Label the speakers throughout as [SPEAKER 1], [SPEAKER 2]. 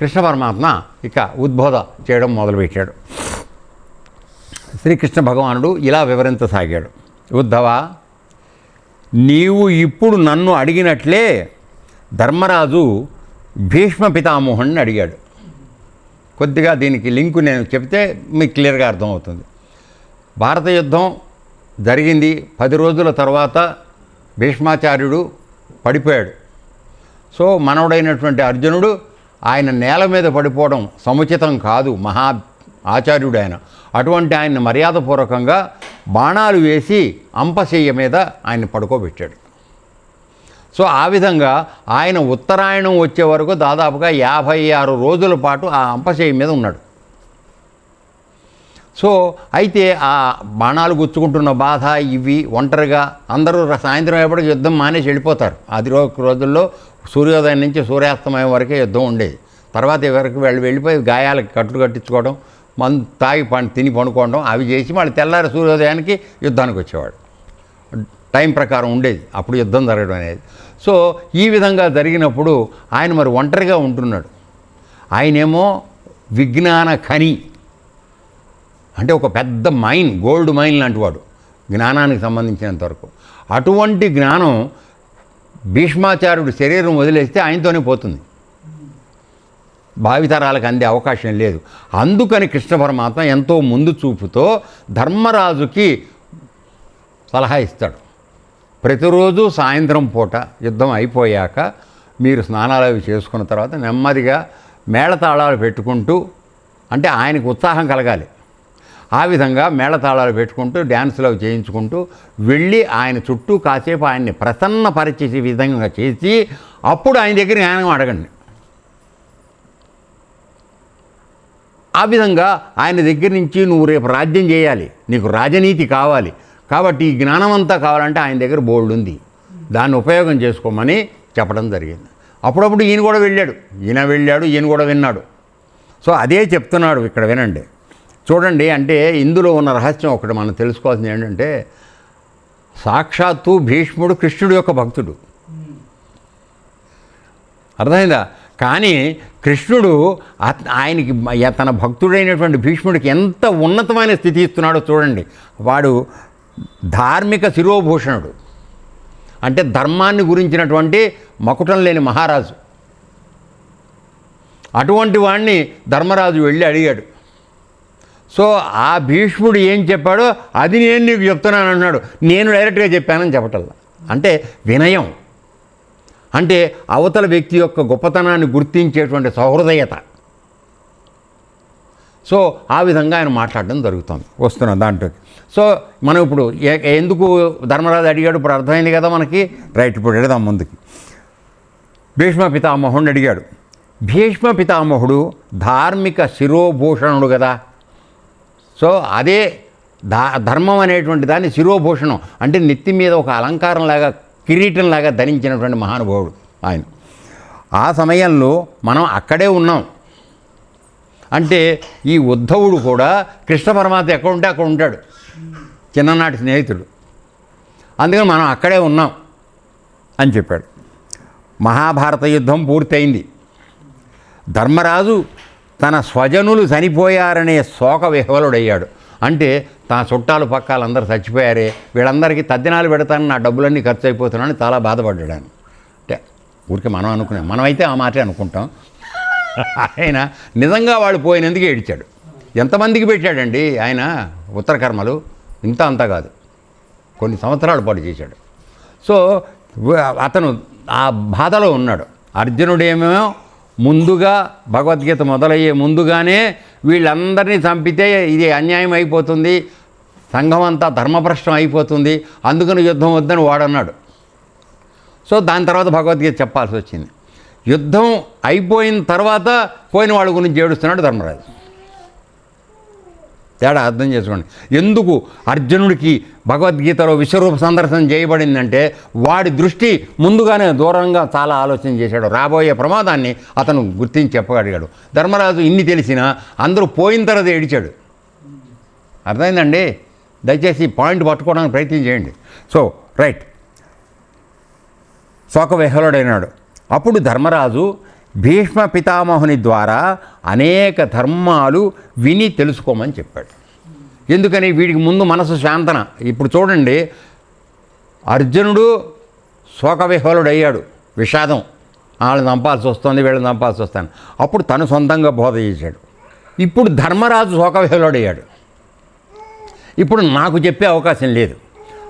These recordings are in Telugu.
[SPEAKER 1] కృష్ణ పరమాత్మ ఇక ఉద్బోధ చేయడం మొదలుపెట్టాడు. శ్రీకృష్ణ భగవానుడు ఇలా వివరించసాగాడు. ఉద్ధవ నీవు ఇప్పుడు నన్ను అడిగినట్లే ధర్మరాజు భీష్మ పితామోహన్ని అడిగాడు. కొద్దిగా దీనికి లింకు నేను చెప్తే మీకు క్లియర్గా అర్థమవుతుంది. భారత యుద్ధం జరిగింది. పది రోజుల తర్వాత భీష్మాచార్యుడు పడిపోయాడు. సో మనవడైనటువంటి అర్జునుడు ఆయన నేల మీద పడిపోవడం సముచితం కాదు. మహా ఆచార్యుడు ఆయన అటువంటి ఆయన మర్యాదపూర్వకంగా బాణాలు వేసి అంపశయ్య మీద ఆయన పడుకోబెట్టాడు. సో ఆ విధంగా ఆయన ఉత్తరాయణం వచ్చే వరకు దాదాపుగా యాభై ఆరు రోజుల పాటు ఆ అంపశయ్య మీద ఉన్నాడు. సో అయితే ఆ బాణాలు గుచ్చుకుంటున్న బాధ ఇవి ఒంటరిగా అందరూ సాయంత్రం అయ్యేప్పటికి యుద్ధం మానేసి వెళ్ళిపోతారు. అది రో రోజుల్లో సూర్యోదయం నుంచి సూర్యాస్తమయం వరకే యుద్ధం ఉండేది. తర్వాత వరకు వెళ్ళి వెళ్ళిపోయి గాయాలకి కట్లు కట్టించుకోవడం మందు తాగి పని తిని పనుకోవడం అవి చేసి మళ్ళీ తెల్లారి సూర్యోదయానికి యుద్ధానికి వచ్చేవాడు టైం ప్రకారం ఉండేది. అప్పుడు యుద్ధం జరగడం అనేది. సో ఈ విధంగా జరిగినప్పుడు ఆయన మరి ఒంటరిగా ఉంటున్నాడు. ఆయనేమో విజ్ఞాన ఖని. అంటే ఒక పెద్ద మైన్ గోల్డ్ మైన్ లాంటి వాడు. జ్ఞానానికి సంబంధించినంతవరకు అటువంటి జ్ఞానం భీష్మాచార్యుడు శరీరం వదిలేస్తే ఆయనతోనే పోతుంది. భావితరాలకు అందే అవకాశం లేదు. అందుకని కృష్ణ పరమాత్మ ఎంతో ముందు చూపుతో ధర్మరాజుకి సలహా ఇస్తాడు. ప్రతిరోజు సాయంత్రం పూట యుద్ధం అయిపోయాక మీరు స్నానాలు అవి చేసుకున్న తర్వాత నెమ్మదిగా మేళతాళాలు పెట్టుకుంటూ అంటే ఆయనకు ఉత్సాహం కలగాలి. ఆ విధంగా మేళతాళాలు పెట్టుకుంటూ డ్యాన్సులు అవి చేయించుకుంటూ వెళ్ళి ఆయన చుట్టూ కాసేపు ఆయన్ని ప్రసన్నపరిచే విధంగా చేసి అప్పుడు ఆయన దగ్గర జ్ఞానం అడగండి. ఆ విధంగా ఆయన దగ్గర నుంచి నువ్వు రేపు రాజ్యం చేయాలి నీకు రాజనీతి కావాలి కాబట్టి ఈ జ్ఞానం అంతా కావాలంటే ఆయన దగ్గర బోల్డ్ ఉంది. దాన్ని ఉపయోగం చేసుకోమని చెప్పడం జరిగింది. అప్పుడప్పుడు ఈయన కూడా వెళ్ళాడు ఈయన వెళ్ళాడు ఈయన కూడా విన్నాడు. సో అదే చెప్తున్నాడు ఇక్కడ వినండి. చూడండి అంటే ఇందులో ఉన్న రహస్యం ఒకటి మనం తెలుసుకోవాల్సింది ఏంటంటే సాక్షాత్తు భీష్ముడు కృష్ణుడు యొక్క భక్తుడు. అర్థమైందా? కానీ కృష్ణుడు ఆయనకి తన భక్తుడైనటువంటి భీష్ముడికి ఎంత ఉన్నతమైన స్థితి ఇస్తున్నాడో చూడండి. వాడు ధార్మిక శిరోభూషణుడు. అంటే ధర్మాన్ని గురించినటువంటి మకుటం లేని మహారాజు. అటువంటి వాడిని ధర్మరాజు వెళ్ళి అడిగాడు. సో ఆ భీష్ముడు ఏం చెప్పాడో అది నేను నీకు చెప్తున్నాను అన్నాడు. నేను డైరెక్ట్గా చెప్పానని చెప్పటల్లా అంటే వినయం. అంటే అవతల వ్యక్తి యొక్క గొప్పతనాన్ని గుర్తించేటువంటి సహృదయత. సో ఆ విధంగా ఆయన మాట్లాడడం జరుగుతుంది. వస్తున్నాం దాంట్లో. సో మనం ఇప్పుడు ఎందుకు ధర్మరాజు అడిగాడు? ఇప్పుడు అర్థమైంది కదా మనకి. రైట్ ఇప్పుడు వెళదాం ముందుకి. భీష్మ పితామహుడిని అడిగాడు. భీష్మ పితామహుడు ధార్మిక శిరోభూషణుడు కదా. సో అదే దా ధర్మం అనేటువంటి దాన్ని శిరోభూషణం. అంటే నెత్తి మీద ఒక అలంకారంలాగా కిరీటంలాగా ధరించినటువంటి మహానుభావుడు ఆయన. ఆ సమయంలో మనం అక్కడే ఉన్నాం. అంటే ఈ ఉద్ధవుడు కూడా కృష్ణ పరమాత్మ ఎక్కడ ఉంటే అక్కడ ఉంటాడు. చిన్ననాటి స్నేహితుడు. అందుకని మనం అక్కడే ఉన్నాం అని చెప్పాడు. మహాభారత యుద్ధం పూర్తయింది. ధర్మరాజు తన స్వజనులు చనిపోయారనే శోక విహవలుడయ్యాడు. అంటే తన చుట్టాలు పక్కాలందరూ చచ్చిపోయారే వీళ్ళందరికీ తద్దినాలు పెడతాను నా డబ్బులన్నీ ఖర్చు అయిపోతున్నాను చాలా బాధపడ్డాడు అంటే ఊరికి మనం అనుకున్నాం మనమైతే ఆ మాటే అనుకుంటాం. ఆయన నిజంగా వాళ్ళు పోయినందుకు ఏడిచాడు. ఎంతమందికి పెట్టాడండి ఆయన ఉత్తరకర్మలు ఇంత అంతా కాదు. కొన్ని సంవత్సరాల పాటు చేశాడు. సో అతను ఆ బాధలో ఉన్నాడు. అర్జునుడేమో ముందుగా భగవద్గీత మొదలయ్యే ముందుగానే వీళ్ళందరినీ చంపితే ఇది అన్యాయం అయిపోతుంది. సంఘం అంతా ధర్మభ్రష్టం అయిపోతుంది. అందుకని యుద్ధం వద్దని వాడన్నాడు. సో దాని తర్వాత భగవద్గీత చెప్పాల్సి వచ్చింది. యుద్ధం అయిపోయిన తర్వాత పోయిన వాళ్ళ గురించి ఏడుస్తున్నాడు ధర్మరాజు. తేడా అర్థం చేసుకోండి. ఎందుకు అర్జునుడికి భగవద్గీతలో విశ్వరూప సందర్శనం చేయబడిందంటే వాడి దృష్టి ముందుగానే దూరంగా చాలా ఆలోచన చేశాడు. రాబోయే ప్రమాదాన్ని అతను గుర్తించి చెప్పగలిగాడు. ధర్మరాజు ఇన్ని తెలిసినా అందరూ పోయిన తర్వాత ఏడిచాడు. అర్థమైందండి? దయచేసి పాయింట్ పట్టుకోవడానికి ప్రయత్నం చేయండి. So right. శోకవిహలుడైనాడు. అప్పుడు ధర్మరాజు భీష్మ పితామహుని ద్వారా అనేక ధర్మాలు విని తెలుసుకోమని చెప్పాడు. ఎందుకని? వీడికి ముందు మనసు శాంతన. ఇప్పుడు చూడండి అర్జునుడు శోకవిహ్వలుడయ్యాడు. విషాదం. వాళ్ళని చంపాల్సి వస్తుంది వీళ్ళని చంపాల్సి వస్తాను. అప్పుడు తను సొంతంగా బోధ చేశాడు. ఇప్పుడు ధర్మరాజు శోకవిహ్వలుడయ్యాడు. ఇప్పుడు నాకు చెప్పే అవకాశం లేదు.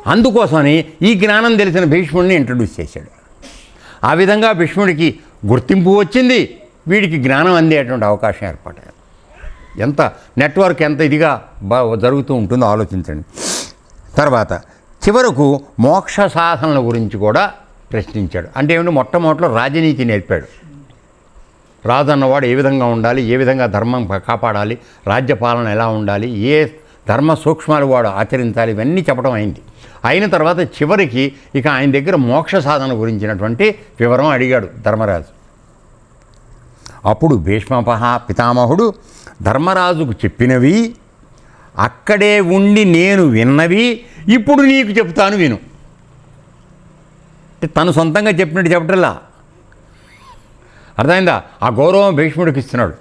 [SPEAKER 1] అందుకోసమని ఈ జ్ఞానం తెలిసిన భీష్ముడిని ఇంట్రడ్యూస్ చేశాడు. ఆ విధంగా భీష్ముడికి గుర్తింపు వచ్చింది వీడికి జ్ఞానం అందేటువంటి అవకాశం ఏర్పడాలి ఎంత నెట్వర్క్ ఎంత ఇదిగా బా జరుగుతూ ఉంటుందో ఆలోచించండి. తర్వాత చివరకు మోక్ష సాధనల గురించి కూడా ప్రశ్నించాడు. అంటే ఏమిటి మొట్టమొదటిలో రాజనీతి నేర్పాడు. రాజు అన్నవాడు ఏ విధంగా ఉండాలి ఏ విధంగా ధర్మం కాపాడాలి రాజ్యపాలన ఎలా ఉండాలి ఏ ధర్మ సూక్ష్మాలు వాడు ఆచరించాలి ఇవన్నీ చెప్పడం అయింది. అయిన తర్వాత చివరికి ఇక ఆయన దగ్గర మోక్ష సాధన గురించినటువంటి వివరం అడిగాడు ధర్మరాజు. అప్పుడు భీష్మపహ పితామహుడు ధర్మరాజుకు చెప్పినవి అక్కడే ఉండి నేను విన్నవి ఇప్పుడు నీకు చెప్తాను విను. తను సొంతంగా చెప్పినట్టు చెప్పటల్లా అర్థమైందా? ఆ గౌరవం భీష్ముడికి ఇస్తున్నాడు.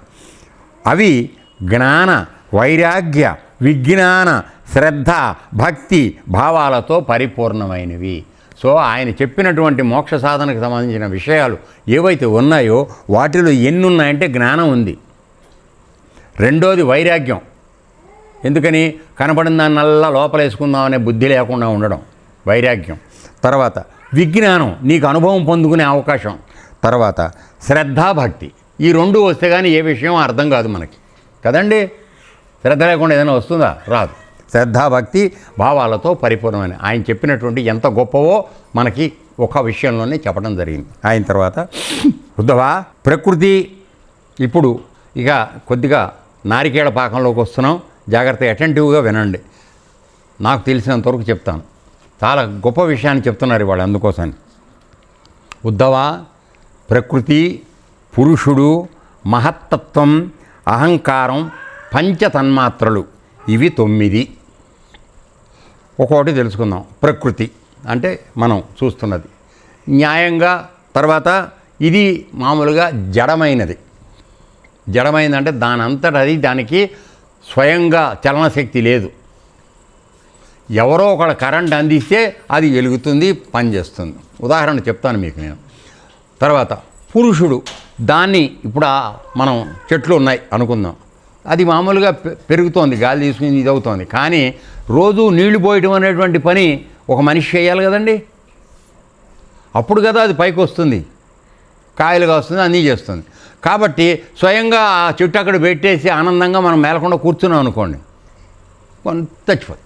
[SPEAKER 1] అవి జ్ఞాన వైరాగ్య విజ్ఞాన శ్రద్ధ భక్తి భావాలతో పరిపూర్ణమైనవి. సో ఆయన చెప్పినటువంటి మోక్ష సాధనకు సంబంధించిన విషయాలు ఏవైతే ఉన్నాయో వాటిలో ఎన్ని ఉన్నాయంటే జ్ఞానం ఉంది. రెండోది వైరాగ్యం. ఎందుకని? కనపడిన దాన్నల్లా లోపలేసుకుందామనే బుద్ధి లేకుండా ఉండడం వైరాగ్యం. తర్వాత విజ్ఞానం నీకు అనుభవం పొందుకునే అవకాశం. తర్వాత శ్రద్ధాభక్తి ఈ రెండు వస్తే కానీ ఏ విషయం అర్థం కాదు మనకి. కదండి? శ్రద్ధ లేకుండా ఏదైనా వస్తుందా? రాదు. శ్రద్ధాభక్తి భావాలతో పరిపూర్ణమైన. ఆయన చెప్పినటువంటి ఎంత గొప్పవో మనకి ఒక విషయంలోనే చెప్పడం జరిగింది. ఆయన తర్వాత వృద్ధవా ప్రకృతి ఇప్పుడు ఇక కొద్దిగా నారికేళ పాకంలోకి వస్తున్నాం. జాగ్రత్త అటెంటివ్గా వినండి. నాకు తెలిసినంతవరకు చెప్తాను. చాలా గొప్ప విషయాన్ని చెప్తున్నారు వాళ్ళు అందుకోసని ఉద్ధవ ప్రకృతి పురుషుడు మహత్తత్వం అహంకారం పంచతన్మాత్రలు ఇవి తొమ్మిది. ఒక్కొక్కటి తెలుసుకుందాం. ప్రకృతి అంటే మనం చూస్తున్నది. న్యాయంగా తర్వాత ఇది మామూలుగా జడమైనది. జడమైందంటే దాని అది దానికి స్వయంగా చలనశక్తి లేదు. ఎవరో ఒకడు కరెంట్ అందిస్తే అది వెలుగుతుంది పనిచేస్తుంది ఉదాహరణ చెప్తాను మీకు నేను. తర్వాత పురుషుడు దాన్ని ఇప్పుడు మనం చెట్లు ఉన్నాయి అనుకుందాం. అది మామూలుగా పె- పెరుగుతోంది గాలి తీసుకుని ఇది అవుతోంది కానీ రోజు నీళ్ళు పోయటం అనేటువంటి పని ఒక మనిషి చేయాలి కదండి. అప్పుడు కదా అది పైకి వస్తుంది. కాయలుగా వస్తుంది అన్నీ చేస్తుంది. కాబట్టి స్వయంగా ఆ చెట్టు అక్కడ పెట్టేసి ఆనందంగా మనం మేలకుండా కూర్చున్నాం అనుకోండి కొంత చచ్చిపోతుంది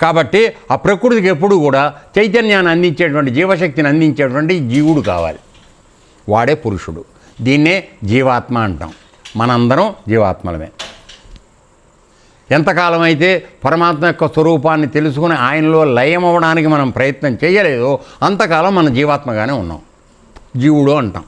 [SPEAKER 1] కాబట్టి ఆ ప్రకృతికి ఎప్పుడు కూడా చైతన్యాన్ని అందించేటువంటి జీవశక్తిని అందించేటువంటి జీవుడు కావాలి. వాడే పురుషుడు. దీన్నే జీవాత్మ అంటాం. మనందరం జీవాత్మలమే. ఎంతకాలం అయితే పరమాత్మ యొక్క స్వరూపాన్ని తెలుసుకుని ఆయనలో లయం అవ్వడానికి మనం ప్రయత్నం చేయలేదో అంతకాలం మనం జీవాత్మగానే ఉన్నాం. జీవుడు అంటాం.